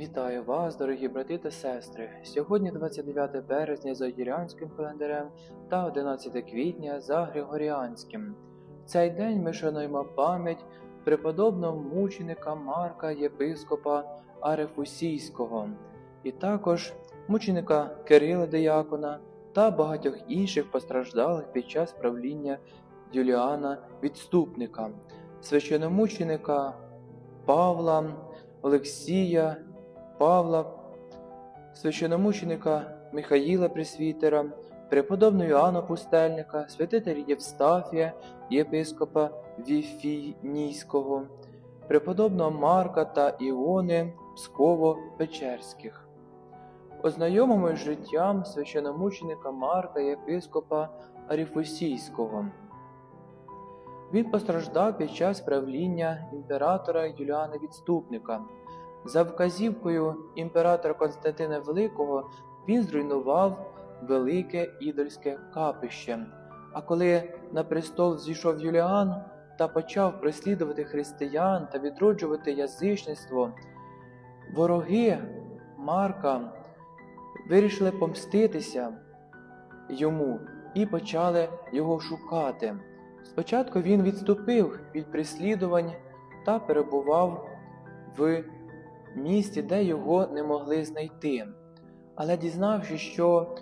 Вітаю вас, дорогі брати та сестри. Сьогодні 29 березня за Юріанським календарем та 11 квітня за Григоріанським. В цей день ми шануємо пам'ять преподобного мученика Марка Єпископа Арефусійського, і також мученика Кирила Деякона та багатьох інших постраждалих під час правління Юліана Відступника, священомученика Павла, Олексія. Павла, священомученика Михаїла Пресвітера, преподобного Іоанна Пустельника, святителя Євстафія, єпископа Віфінійського, преподобного Марка та Іони Псково-Печерських. Ознайомимо з життям священомученика Марка єпископа Аріфусійського. Він постраждав під час правління імператора Юліана Відступника. За вказівкою імператора Константина Великого він зруйнував велике ідольське капище. А коли на престол зійшов Юліан та почав переслідувати християн та відроджувати язичництво, вороги Марка вирішили помститися йому і почали його шукати. Спочатку він відступив від переслідувань та перебував в місті, де його не могли знайти. Але дізнавшись, що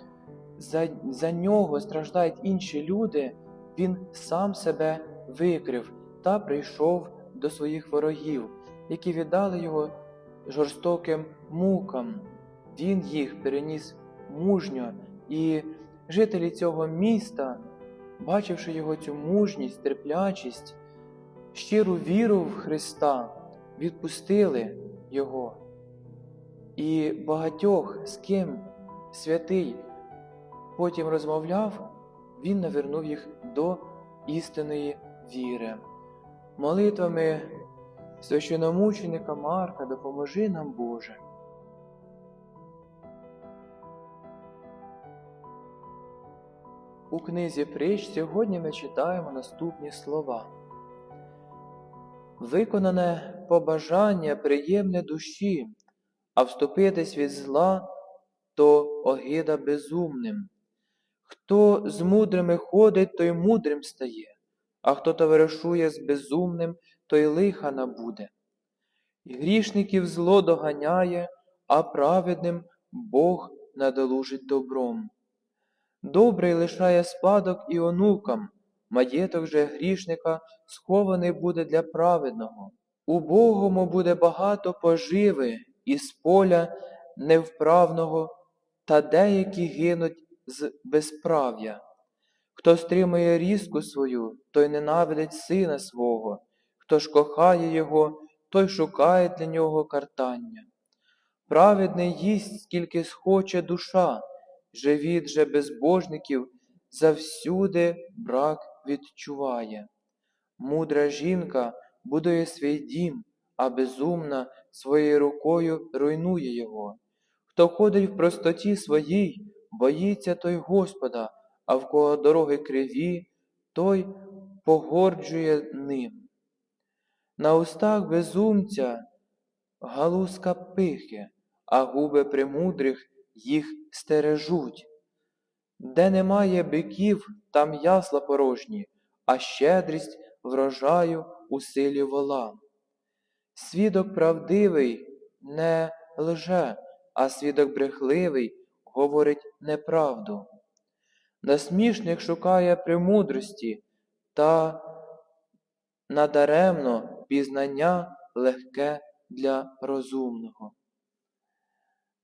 за, за нього страждають інші люди, він сам себе викрив та прийшов до своїх ворогів, які віддали його жорстоким мукам. Він їх переніс мужньо, і жителі цього міста, бачивши його цю мужність, терплячість, щиру віру в Христа, відпустили його. І багатьох, з ким святий потім розмовляв, він навернув їх до істинної віри. Молитвами священомученика Марка допоможи нам, Боже. У книзі Притч сьогодні ми читаємо наступні слова. Виконане побажання приємне душі, а вступитись від зла то огида безумним. Хто з мудрими ходить, той мудрим стає, а хто товаришує з безумним, той лиха набуде. Грішників зло доганяє, а праведним Бог надолужить добром. Добрий лишає спадок і онукам, маєток же грішника схований буде для праведного. Убогому буде багато поживи із поля невправного, та деякі гинуть з безправ'я. Хто стримує різку свою, той ненавидить сина свого, хто ж кохає його, той шукає для нього картання. Праведний їсть, скільки схоче душа, живіт же безбожників завсюди брак відчуває. Мудра жінка будує свій дім, а безумна своєю рукою руйнує його. Хто ходить в простоті своїй, боїться той Господа, а в кого дороги криві, той погорджує ним. На устах безумця галузка пихи, а губи премудрих їх стережуть. Де немає биків, там ясла порожні, а щедрість врожаю у силі вола. Свідок правдивий не лже, а свідок брехливий говорить неправду. Насмішник шукає премудрості, та надаремно пізнання легке для розумного.